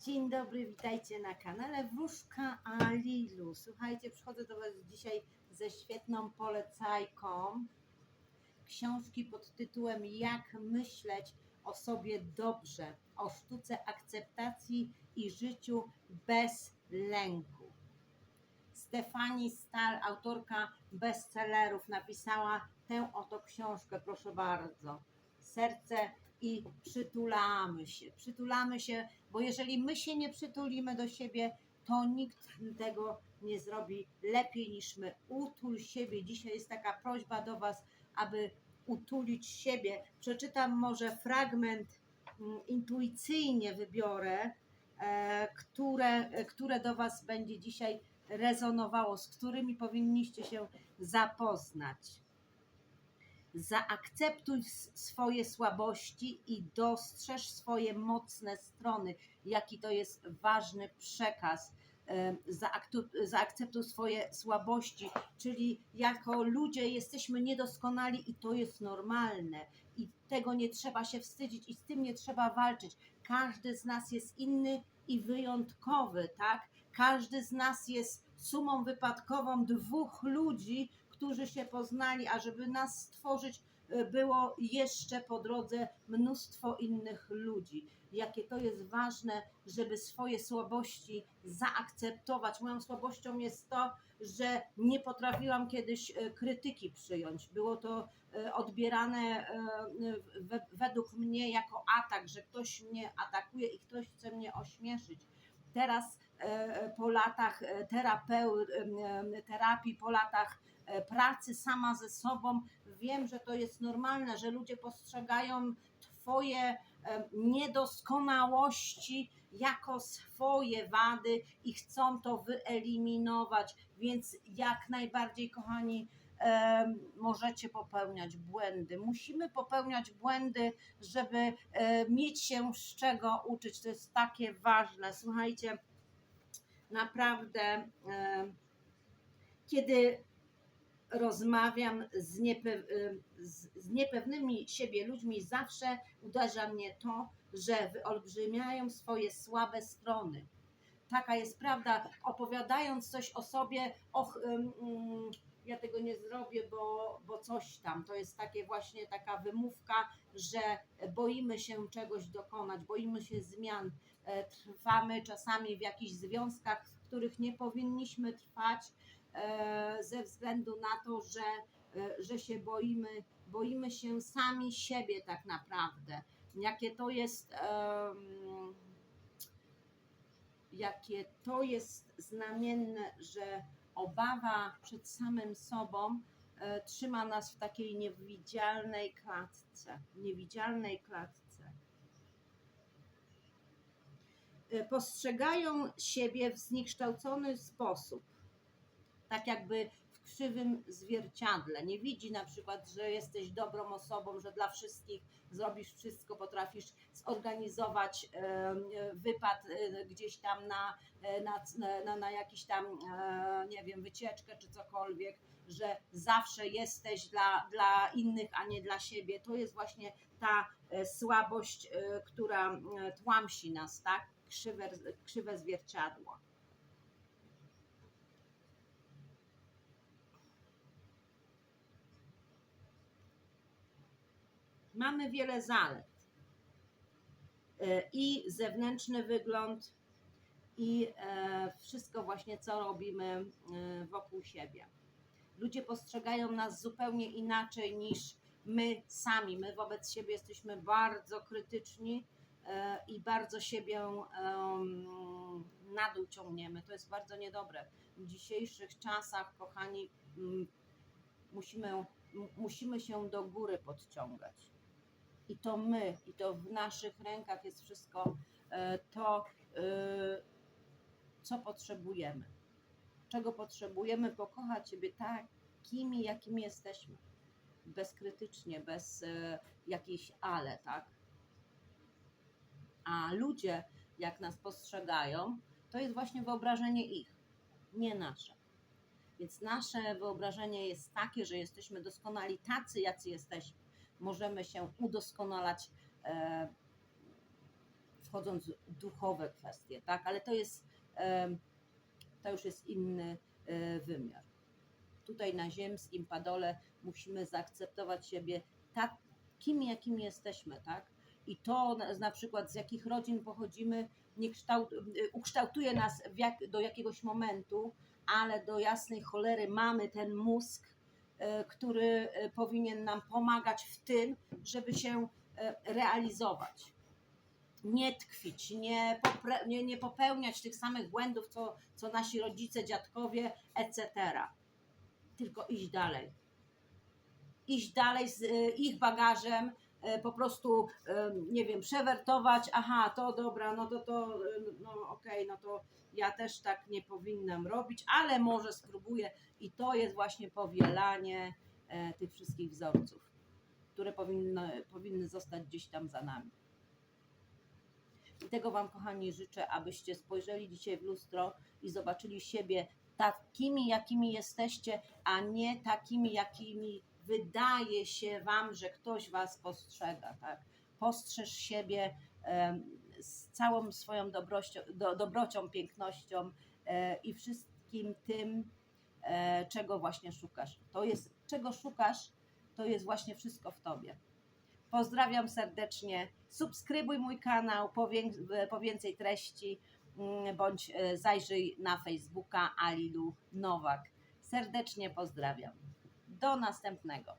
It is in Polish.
Dzień dobry, witajcie na kanale Wróżka Alilu. Słuchajcie, przychodzę do Was dzisiaj ze świetną polecajką książki pod tytułem Jak myśleć o sobie dobrze, o sztuce akceptacji i życiu bez lęku. Stefani Stal, autorka bestsellerów, napisała tę oto książkę, proszę bardzo. Serce i przytulamy się. Przytulamy się, bo jeżeli my się nie przytulimy do siebie, to nikt tego nie zrobi lepiej niż my. Utul siebie. Dzisiaj jest taka prośba do Was, aby utulić siebie. Przeczytam może fragment, mm, intuicyjnie wybiorę, e, które, które do Was będzie dzisiaj rezonowało, z którymi powinniście się zapoznać. Zaakceptuj swoje słabości i dostrzeż swoje mocne strony. Jaki to jest ważny przekaz. E, Zaakceptuj swoje słabości, czyli jako ludzie jesteśmy niedoskonali i to jest normalne. I tego nie trzeba się wstydzić i z tym nie trzeba walczyć. Każdy z nas jest inny i wyjątkowy, tak? Każdy z nas jest sumą wypadkową dwóch ludzi, którzy się poznali, a żeby nas stworzyć, e, było jeszcze po drodze mnóstwo innych ludzi. Jakie to jest ważne, żeby swoje słabości zaakceptować. Moją słabością jest to, że nie potrafiłam kiedyś e, krytyki przyjąć. Było to e, odbierane we- według mnie jako atak, że ktoś mnie atakuje i ktoś chce mnie ośmieszyć. Teraz po latach terapii, po latach pracy sama ze sobą, wiem, że to jest normalne, że ludzie postrzegają Twoje e, niedoskonałości jako swoje wady i chcą to wyeliminować. Więc jak najbardziej, kochani, em, możecie popełniać błędy. Musimy popełniać błędy, żeby e, mieć się z czego uczyć. To jest takie ważne. Słuchajcie, naprawdę, e, kiedy rozmawiam z, niepe, z, z niepewnymi siebie ludźmi, zawsze uderza mnie to, że wyolbrzymiają swoje słabe strony. Taka jest prawda. Opowiadając coś o sobie, och, ym, ja tego nie zrobię, bo, bo coś tam. To jest takie właśnie taka wymówka, że boimy się czegoś dokonać, boimy się zmian. E, Trwamy czasami w jakichś związkach, w których nie powinniśmy trwać ze względu na to, że, e, że się boimy, boimy się sami siebie tak naprawdę. Jakie to jest, jakie to jest znamienne, że obawa przed samym sobą e, trzyma nas w takiej niewidzialnej klatce, niewidzialnej klatce. E, Postrzegają siebie w zniekształcony sposób tak jakby w krzywym zwierciadle. Nie widzi na przykład, że jesteś dobrą osobą, że dla wszystkich zrobisz wszystko, potrafisz zorganizować wypad e, gdzieś tam na, e, na, na, na jakiś tam, e, nie wiem, wycieczkę czy cokolwiek, że zawsze jesteś dla, dla innych, a nie dla siebie. To jest właśnie ta słabość, która tłamsi nas, tak? Krzywe, krzywe zwierciadło. Mamy wiele zalet. E, I zewnętrzny wygląd, i e, wszystko właśnie, co robimy e, wokół siebie. Ludzie postrzegają nas zupełnie inaczej niż my sami. My wobec siebie jesteśmy bardzo krytyczni i bardzo siebie na dół ciągniemy. To jest bardzo niedobre. W dzisiejszych czasach, kochani, musimy, musimy się do góry podciągać i to my, i to w naszych rękach jest wszystko e, to, e, co potrzebujemy. Czego potrzebujemy? Pokochać siebie takimi, jakimi jesteśmy. Bezkrytycznie, bez e, jakiejś ale, tak? A ludzie, jak nas postrzegają, to jest właśnie wyobrażenie ich, nie nasze. Więc nasze wyobrażenie jest takie, że jesteśmy doskonali tacy, jacy jesteśmy możemy się udoskonalać e, wchodząc w duchowe kwestie, tak? Ale to jest, em, to już jest inny e, wymiar. Tutaj na ziemskim padole musimy zaakceptować siebie takimi, jakimi jesteśmy, tak? I to na, przykład z jakich rodzin pochodzimy, nie kształt, ukształtuje nas jak, do jakiegoś momentu, ale do jasnej cholery mamy ten mózg, e, który e, powinien nam pomagać w tym, żeby się e, realizować. Nie tkwić, nie, nie, nie popełniać tych samych błędów, co, co nasi rodzice, dziadkowie, etc. Tylko iść dalej. Iść dalej z e, ich bagażem, e, po prostu, e, nie wiem, przewertować, aha, to dobra, no to to, e, no okej, no to ja też tak nie powinnam robić, ale może spróbuję i to jest właśnie powielanie e, tych wszystkich wzorców, które powinny, powinny zostać gdzieś tam za nami. I tego Wam, kochani, życzę, abyście spojrzeli dzisiaj w lustro i zobaczyli siebie takimi, jakimi jesteście, a nie takimi, jakimi wydaje się Wam, że ktoś Was postrzega. Tak? Postrzeż siebie z całą swoją dobrością, do, dobrocią, pięknością e, i wszystkim tym, e, czego właśnie szukasz. To jest, czego szukasz, to jest właśnie wszystko w Tobie. Pozdrawiam serdecznie. Subskrybuj mój kanał po, po więcej treści, mm, bądź e, zajrzyj na Facebooka Alilu Nowak. Serdecznie pozdrawiam. Do następnego.